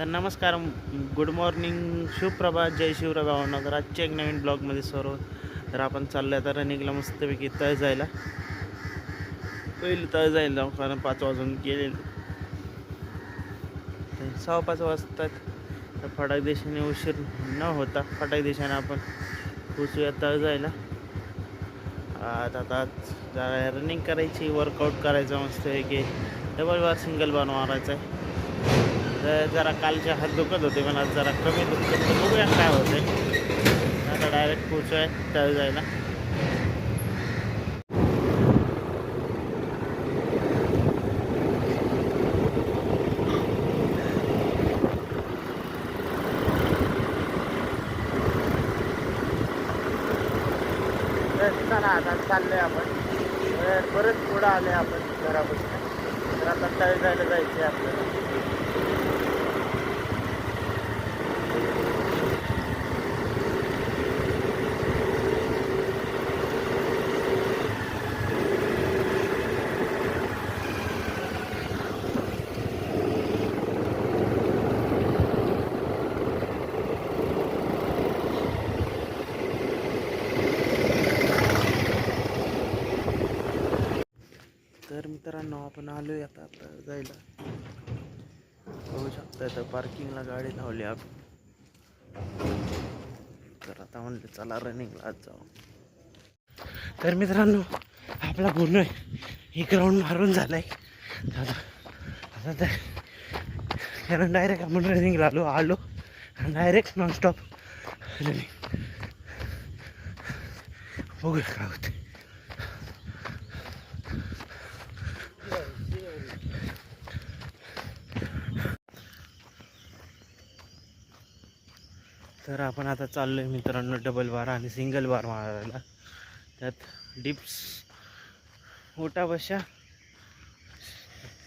तर नमस्कार good morning शिवप्रभात जय शिवराय भावनगर आजच्या एक नवीन ब्लॉगमध्ये सर्व तर आपण चाललो आहे तर रनिंगला मस्तपैकी तळ जायला. पहिले तळ जायला जाऊ कारण पाच वाजून गेले. सहा पाच वाजतात. तर फटाक देशाने उशीर न होता फटाक देशाने आपण पोचूया तळ जायला. आता आता जरा रनिंग करायची वर्कआउट करायचं मस्तपैकी डबल बार सिंगल बार मारायचा आहे तर जरा कालचे हात दुखत होते पण आज जरा कमी दुखत तर बघूया काय होते आता डायरेक्ट पोचूया तळ जायला. तर चला आता चाललोय आपण. बरंच परत पुढं आलोय आपण घरापासून. तर आता तळ जायला जायचं आहे आपल्याला तर मित्रांनो आपण आलोय आता आता जायला. बघू शकता तर पार्किंगला गाडी लावली आपण. तर आता म्हणलं चला रनिंगला आज जाऊ. तर मित्रांनो आपला गुन्हा आहे हे ग्राउंड मारून झालाय. आता आता तर कारण डायरेक्ट आपण रनिंगला आलो आलो. डायरेक्ट नॉनस्टॉप रनिंग बघूया काय होते तर आपण आता चाललो आहे मित्रांनो डबल बार आणि सिंगल बार मारायला. त्यात डिप्स उठा बशा.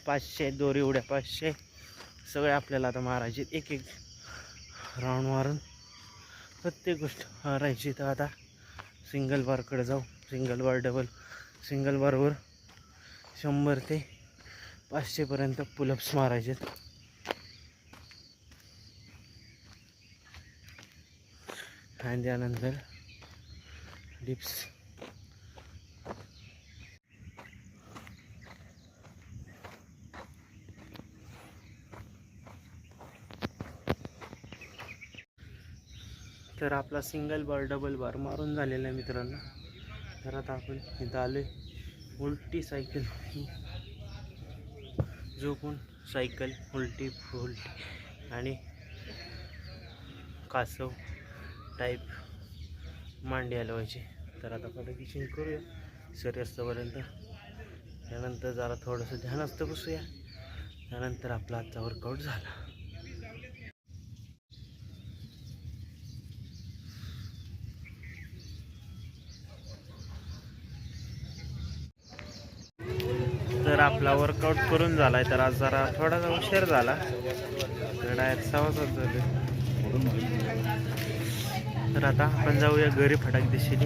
पाचशे दोरी उड्या पाचशे. सगळे आपल्याला आता मारायचे एक एक राऊंड मारून प्रत्येक गोष्ट मारायची तर आता सिंगल बारकडे जाऊ. सिंगल बार डबल सिंगल बारवर शंभर ते पाचशेपर्यंत पुलअप्स मारायचे आणि त्यानंतर डिप्स तर आपला सिंगल बार डबल बार मारून झालेला आहे मित्रांनो. तर आता आपण इथं आलो उलटी सायकल झोपून सायकल उलटी फुलटी आणि कासव. टाईप मांडी हलवायची तर आता पटकीशन करूया. सूर्यास्तापर्यंत त्यानंतर जरा थोडंसं ध्यानस्थ बसूया. त्यानंतर आपला आजचा वर्कआउट झाला. तर आपला वर्कआउट करून झाला आहे तर आज जरा थोडासा उशीर झाला. तर डायरेक्ट झाले तर आता आपण जाऊया घरी फटाक दिशेने.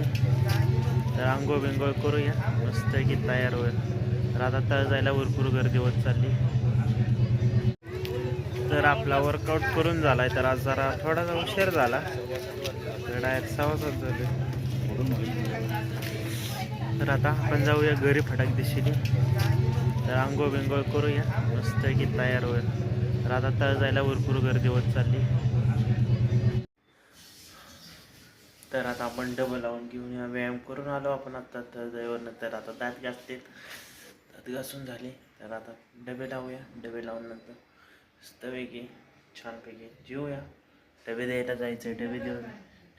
तर आंघोळ बिंगोळ करूया. मस्त की तयार होईल तर आता तळ जायला भरपूर गर्दी होत चालली. तर आपला वर्कआउट करून झाला आहे तर आज जरा थोडासा उशीर झाला. तर डायरेक्ट सवासच झाले तर आता आपण जाऊया घरी फटाक दिशेने. तर आंघोळ बिंगोळ करूया. मस्त की तयार होईल तर आता तळ जायला भरपूर गर्दी होत चालली. तर आता आपण डबल लावून घेऊन या. व्यायाम करून आलो आपण आता. तळजाईवरनं तर आता दात घासते दात घासून झाले. तर आता डबे लावूया. डबे लावून नंतर मस्तपैकी छानपैकी जेवूया डबे द्यायला जायचं डबे देऊन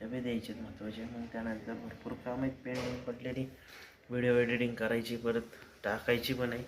डबे द्यायचे महत्त्वाचे मग त्यानंतर भरपूर काम आहेत. पेंडिंग पडलेली. व्हिडिओ एडिटिंग करायची परत टाकायची पण आहे.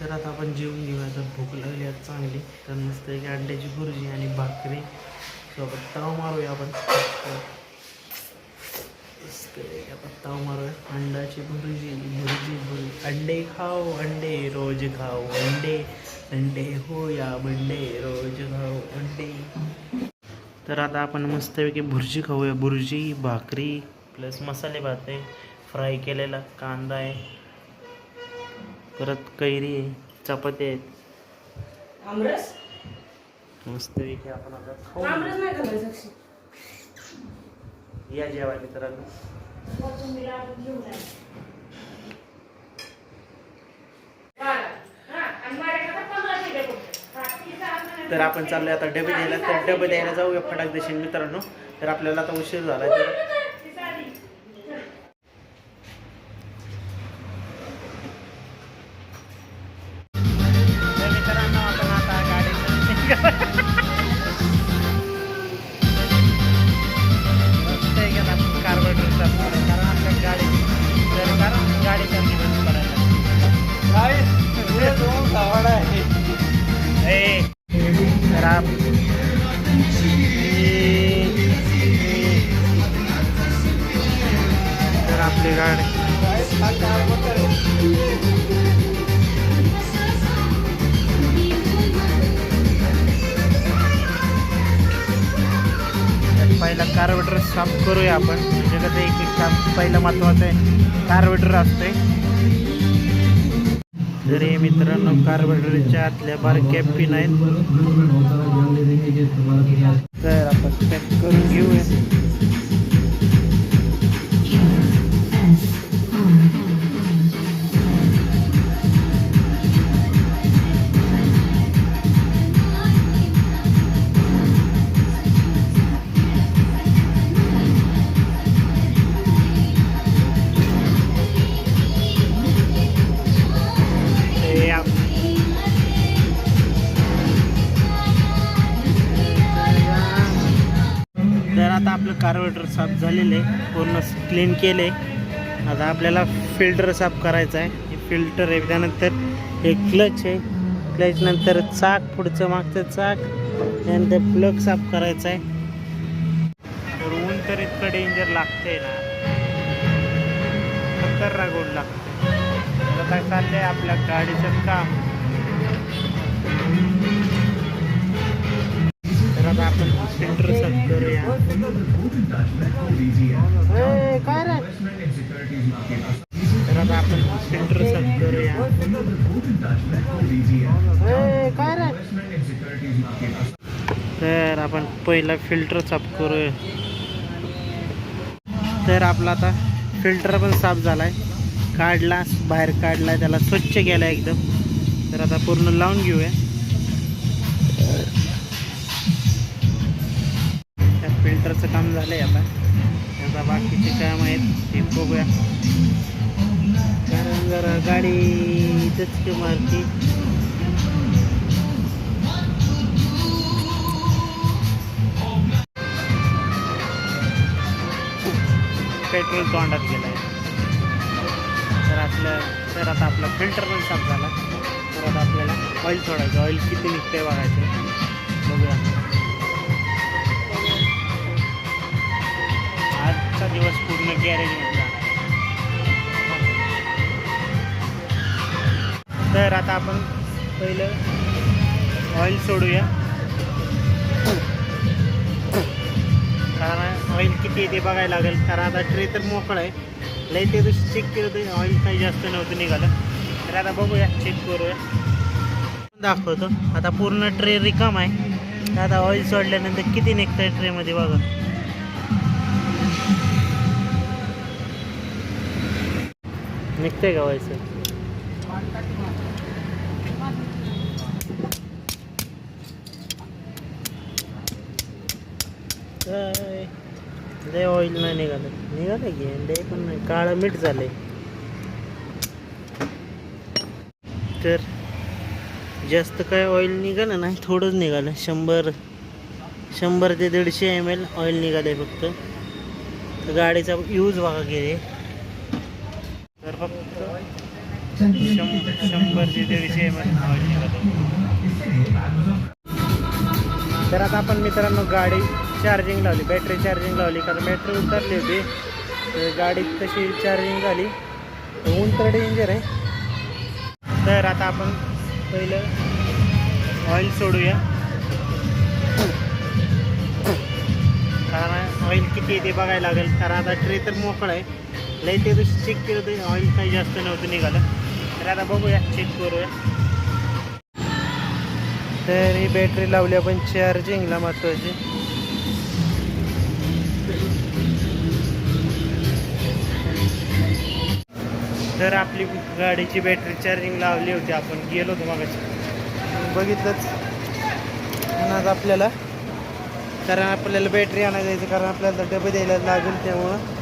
तर आता आपण जेवून घेऊया. तर भूक लागली आहे चांगली. तर मस्त एक अंड्याची भुर्जी आणि भाकरी. सोबत ताव मारूया आपण. आपण ताव मारूया. अंड्याची भुर्जी भुर्जी भुर्जी. अंडे खाओ अंडे रोज खाओ. अंडे अंडे हो या बंडे रोज खाओ. अंडे. तर आता आपण मस्तपैकी भुर्जी खाऊया. भुर्जी भाकरी प्लस मसाले भात आहे. फ्राय केलेला कांदा आहे. परत कैरी आहे चपाती आहेत. आमरस? मस्तपैकी आपण आता आमरस नाही खाल्लं या जेवायला आपण- तर आपण चाललोय आता डबे द्यायला. तर डबे द्यायला जाऊया फटाक देशील मित्रांनो. तर आपल्याला आता उशीर झाला तर आपण म्हणजे कसं एक एक काम पहिलं महत्वाचं आहे कार्बेटर असते तर हे मित्रांनो कार्बेटरच्या आतल्या बारक्या पिन आहेत. तर आपण चेक करून घेऊया. कार्बोरेटर साफ झालेले पूर्ण क्लीन केले आता आपल्याला फिल्टर साफ करायचं आहे. हे फिल्टर आहे त्यानंतर हे क्लच आहे. क्लच नंतर चाक पुढचं मागचं चाक. त्यानंतर प्लग साफ करायचं आहे. तर ऊन तर इतकं डेंजर लागतंय ना. खतरनाक ऊन लागतं आता काय चाललंय आपल्या गाडीचं काम? आता आपण. फिल्टर साफ करूया. ए, काय रे? तर आता आपण फिल्टर साफ करूया. ए, काय रे? तर आपण पहिला फिल्टर साफ करूया. तर आपला आता फिल्टर पण साफ झालाय. काढला बाहेर काढला त्याला स्वच्छ केला एकदम. तर आता पूर्ण लावून घेऊया. फिल्टरचं काम झालंय आता. आता बाकीचे काम आहेत ते बघूया. कारण जरा गाडी दचके मारती. पेट्रोल तोंडात गेलाय. तर आपलं तर आता आपला फिल्टर पण साफ झाला. तर आता आपल्याला ऑइल सोडायचं. ऑइल किती निघतंय बघायचं. बघूया. आजचा दिवस पूर्ण गॅरेजमध्ये जाणार तर आता आपण पहिलं ऑइल सोडूया. कारण ऑइल किती आहे ते बघायला लागेल. कारण आता ट्रे तर मोकळा आहे. लई ते दिवशी चेक केलं तर ऑइल काही जास्त नव्हतं निघालं. तर आता बघूया चेक करूया. दाखवतो. आता पूर्ण ट्रे रिकाम आहे. आता ऑइल सोडल्यानंतर किती निघतं आहे ट्रेमध्ये बघा. निघते का व्हायचं काय? लय ऑइल नाही निघालं. निघालं की? लय पण नाही. काळं मीठ झालंय. तर जास्त काय ऑइल निघालं नाही. थोडंच निघालं. शंभर शंभर ते दीडशे एम एल ऑइल निघाले फक्त. तर गाडीचा यूज बघा गेले फक्त शंभर ते दीडशे एम तर आता आपण मित्रांनो गाडी चार्जिंग लावली बॅटरी चार्जिंग लावली कारण बॅटरी उतरली होती. तर गाडी तशी चार्जिंग झाली. उंतरडे इंजन आहे. तर आता आपण पहिलं ऑइल सोडूया. कारण ऑइल किती येते ते बघायला लागेल. कारण आता ट्रे तर मोकळा आहे. लई ते दिवशी चेक केलं ते ऑइल काही जास्त नव्हतं निघालं. तर आता बघूया चेक करूया. तर ही बॅटरी लावली आपण चार्जिंगला महत्वाची. तर आपली गाडीची बॅटरी चार्जिंग लावली होती आपण गेलो होतो मग बघितलंच. म्हणून आपल्याला. कारण आपल्याला बॅटरी आणायला जायचं कारण आपल्याला डबे द्यायला लागेल त्यामुळं.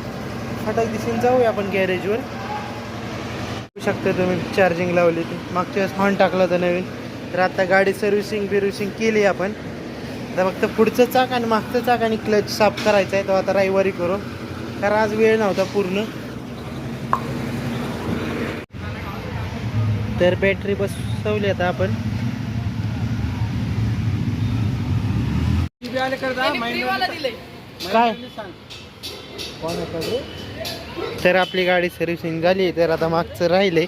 फटाक दिसून जाऊया आपण गॅरेजवर. बघू शकता तुम्ही चार्जिंग लावली ती. मागच्या वेळेस हॉर्न टाकला होता नवीन. तर आता गाडी सर्व्हिसिंग बिर्व्हिसिंग केली आपण. आता फक्त पुढचं चाक आणि मागचं चाक आणि क्लच साफ करायचं आहे तो आता रविवारी करू. कारण आज वेळ नव्हता पूर्ण. तर बॅटरी बसवली आता आपण. काय? तर आपली गाडी सर्व्हिसिंग झाली तर आता मागचं राहिले.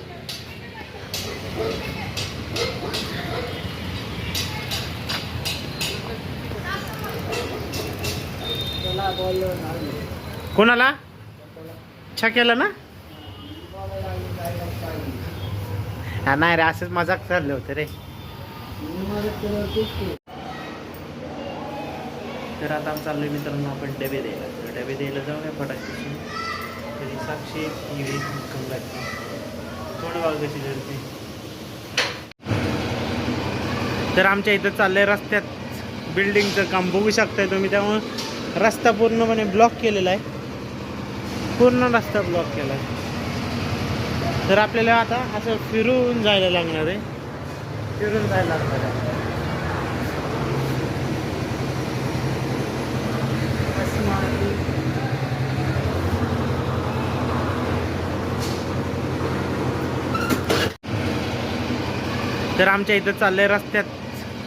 कोणाला? छक्याला ना? हा नाही रे असंच मजाक चाललं होतं रे. तर आता चाललोय मित्रांनो आपण डबे द्यायला. डबे द्यायला जाऊया फटाके तरी साक्षी येईल कम लागते कशी तर आमच्या इथं चाललंय रस्त्यात बिल्डिंगचं काम. बघू शकताय तुम्ही त्यामुळं रस्ता पूर्णपणे ब्लॉक केलेला आहे. पूर्ण रस्ता ब्लॉक केला आहे. तर आपल्याला आता असं फिरून जायला लागणार आहे. फिरून जायला लागणार आहे. तर आमच्या इथं चाललंय रस्त्यात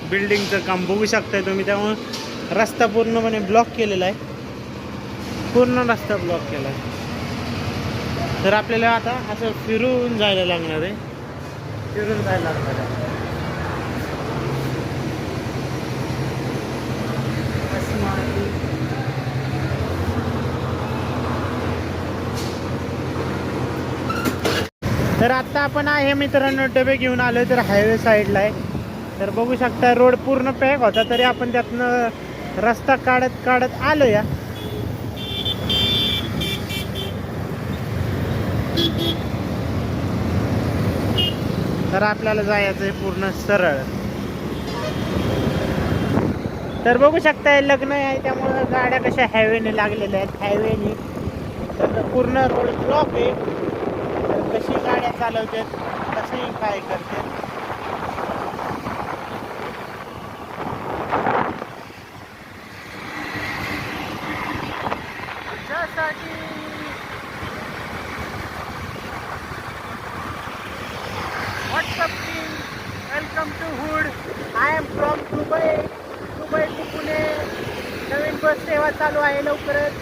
बिल्डिंगचं काम. बघू शकताय तुम्ही त्यामुळं रस्ता पूर्णपणे ब्लॉक केलेला आहे. पूर्ण रस्ता ब्लॉक केला आहे तर आपल्याला आता असं फिरून जायला लागणार आहे. फिरून जायला लागणार आहे. तर आता आपण आहे मित्रांनो डबे घेऊन आलो तर हायवे साईडला आहे. तर बघू शकता रोड पूर्ण पॅक होता तरी आपण त्यातनं रस्ता काढत काढत आलो या तर आपल्याला जायचं आहे पूर्ण सरळ. तर बघू शकता लग्न आहे त्यामुळं गाड्या कशा हायवेने लागलेल्या आहेत हायवेने तर पूर्ण रोड ब्लॉक आहे. कशी गाड्या चालवतात कशी काय करतात. त्यासाठी WhatsApp team welcome to hood I am from Dubai Dubai to Pune Naveen bus सेवा चालू आहे लवकरच.